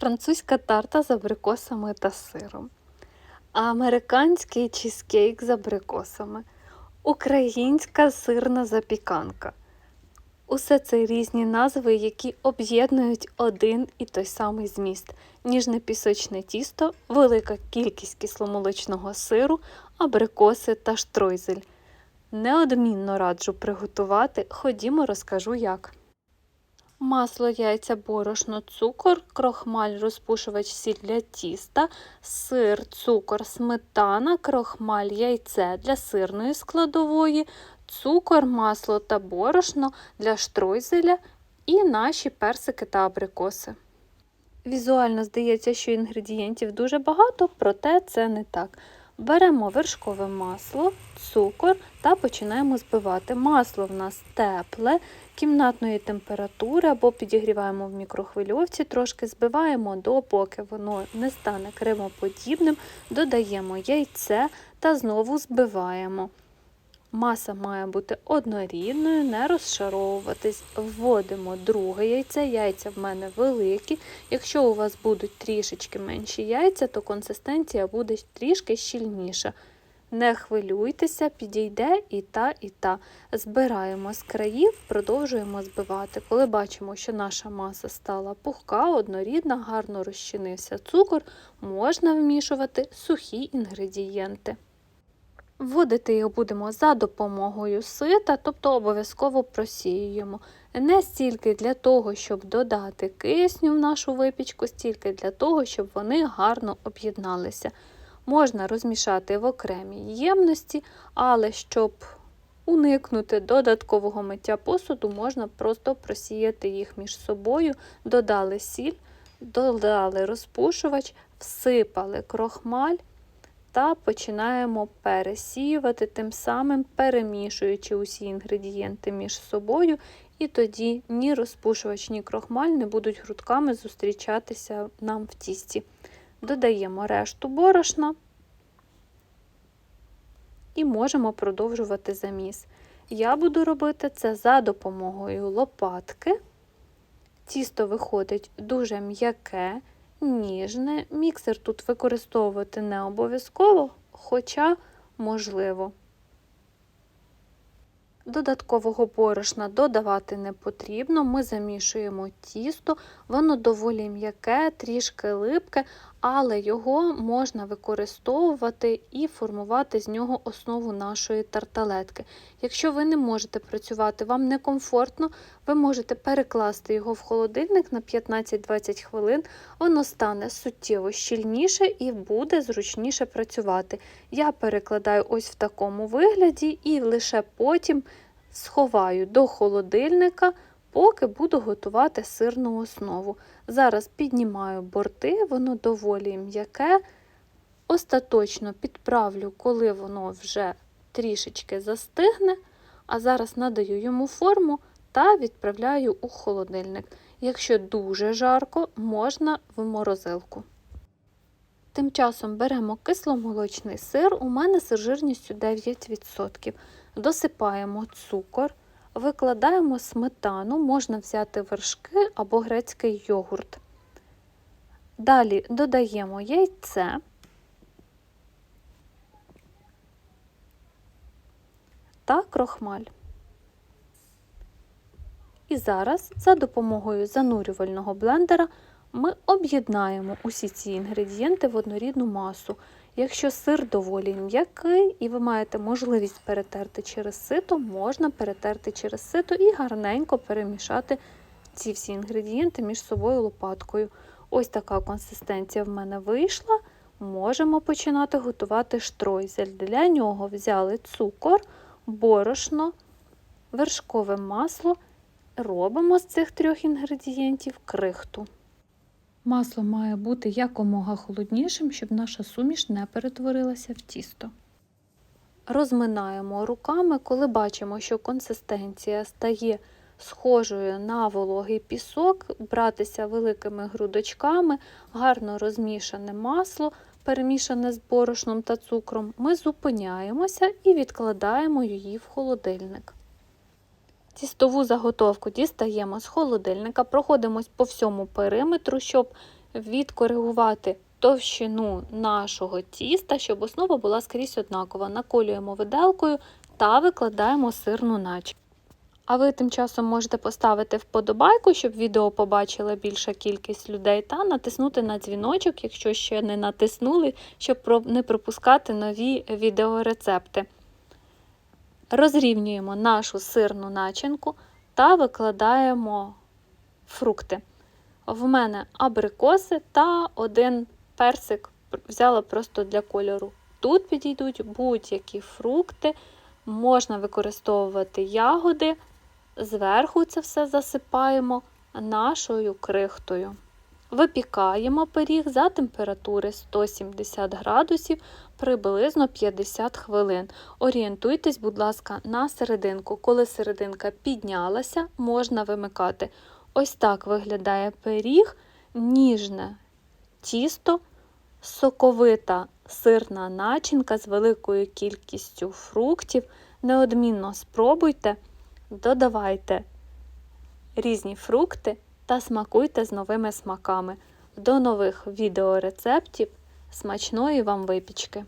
французька тарта з абрикосами та сиром, американський чизкейк з абрикосами, українська сирна запіканка. Усе це різні назви, які об'єднують один і той самий зміст: ніжне пісочне тісто, велика кількість кисломолочного сиру, абрикоси та штройзель. Неодмінно раджу приготувати, ходімо, розкажу як. Масло, яйця, борошно, цукор, крохмаль, розпушувач, сіль для тіста, сир, цукор, сметана, крохмаль, яйце для сирної складової, цукор, масло та борошно для штройзеля і наші персики та абрикоси. Візуально здається, що інгредієнтів дуже багато, проте це не так. Беремо вершкове масло, цукор та починаємо збивати. Масло в нас тепле, кімнатної температури або підігріваємо в мікрохвильовці, трошки збиваємо допоки воно не стане кремоподібним, додаємо яйце та знову збиваємо. Маса має бути однорідною, не розшаровуватись. Вводимо друге яйце. Яйця в мене великі. Якщо у вас будуть трішечки менші яйця, то консистенція буде трішки щільніша. Не хвилюйтеся, підійде і та, і та. Збираємо з країв, продовжуємо збивати. Коли бачимо, що наша маса стала пухка, однорідна, гарно розчинився цукор, можна вмішувати сухі інгредієнти. Вводити їх будемо за допомогою сита, тобто обов'язково просіюємо. Не стільки для того, щоб додати кисню в нашу випічку, стільки для того, щоб вони гарно об'єдналися. Можна розмішати в окремій ємності, але щоб уникнути додаткового миття посуду, можна просто просіяти їх між собою, додали сіль, додали розпушувач, всипали крохмаль та починаємо пересіювати, тим самим перемішуючи усі інгредієнти між собою, і тоді ні розпушувач, ні крохмаль не будуть грудками зустрічатися нам в тісті. Додаємо решту борошна і можемо продовжувати заміс. Я буду робити це за допомогою лопатки. Тісто виходить дуже м'яке, ніжне. Міксер тут використовувати не обов'язково, хоча можливо. Додаткового борошна додавати не потрібно. Ми замішуємо тісто, воно доволі м'яке, трішки липке, але його можна використовувати і формувати з нього основу нашої тарталетки. Якщо ви не можете працювати, вам некомфортно, ви можете перекласти його в холодильник на 15-20 хвилин, воно стане суттєво щільніше і буде зручніше працювати. Я перекладаю ось в такому вигляді і лише потім сховаю до холодильника поки буду готувати сирну основу. Зараз піднімаю борти, воно доволі м'яке. Остаточно підправлю, коли воно вже трішечки застигне, а зараз надаю йому форму та відправляю у холодильник. Якщо дуже жарко, можна в морозилку. Тим часом беремо кисломолочний сир, у мене сир жирністю 9%. Досипаємо цукор, Викладаємо сметану, можна взяти вершки або грецький йогурт. Далі додаємо яйце. Та крохмаль. І зараз за допомогою занурювального блендера ми об'єднаємо усі ці інгредієнти в однорідну масу. Якщо сир доволі м'який і ви маєте можливість перетерти через сито, можна перетерти через сито і гарненько перемішати ці всі інгредієнти між собою лопаткою. Ось така консистенція в мене вийшла. Можемо починати готувати штройзель. Для нього взяли цукор, борошно, вершкове масло. Робимо з цих трьох інгредієнтів крихту. Масло має бути якомога холоднішим, щоб наша суміш не перетворилася в тісто. Розминаємо руками, коли бачимо, що консистенція стає схожою на вологий пісок, братися великими грудочками, гарно розмішане масло, перемішане з борошном та цукром, ми зупиняємося і відкладаємо її в холодильник. Тістову заготовку дістаємо з холодильника, проходимось по всьому периметру, щоб відкоригувати товщину нашого тіста, щоб основа була скрізь однакова. Наколюємо виделкою та викладаємо сирну начинку. А ви тим часом можете поставити вподобайку, щоб відео побачила більша кількість людей, та натиснути на дзвіночок, якщо ще не натиснули, щоб не пропускати нові відеорецепти. Розрівнюємо нашу сирну начинку та викладаємо фрукти. В мене абрикоси та один персик взяла просто для кольору. Тут підійдуть будь-які фрукти, можна використовувати ягоди. Зверху це все засипаємо нашою крихтою. Випікаємо пиріг за температури 170 градусів приблизно 50 хвилин. Орієнтуйтесь, будь ласка, на серединку. Коли серединка піднялася, можна вимикати. Ось так виглядає пиріг, ніжне тісто, соковита сирна начинка з великою кількістю фруктів. Неодмінно спробуйте, додавайте різні фрукти та смакуйте з новими смаками. До нових відеорецептів. Смачної вам випічки!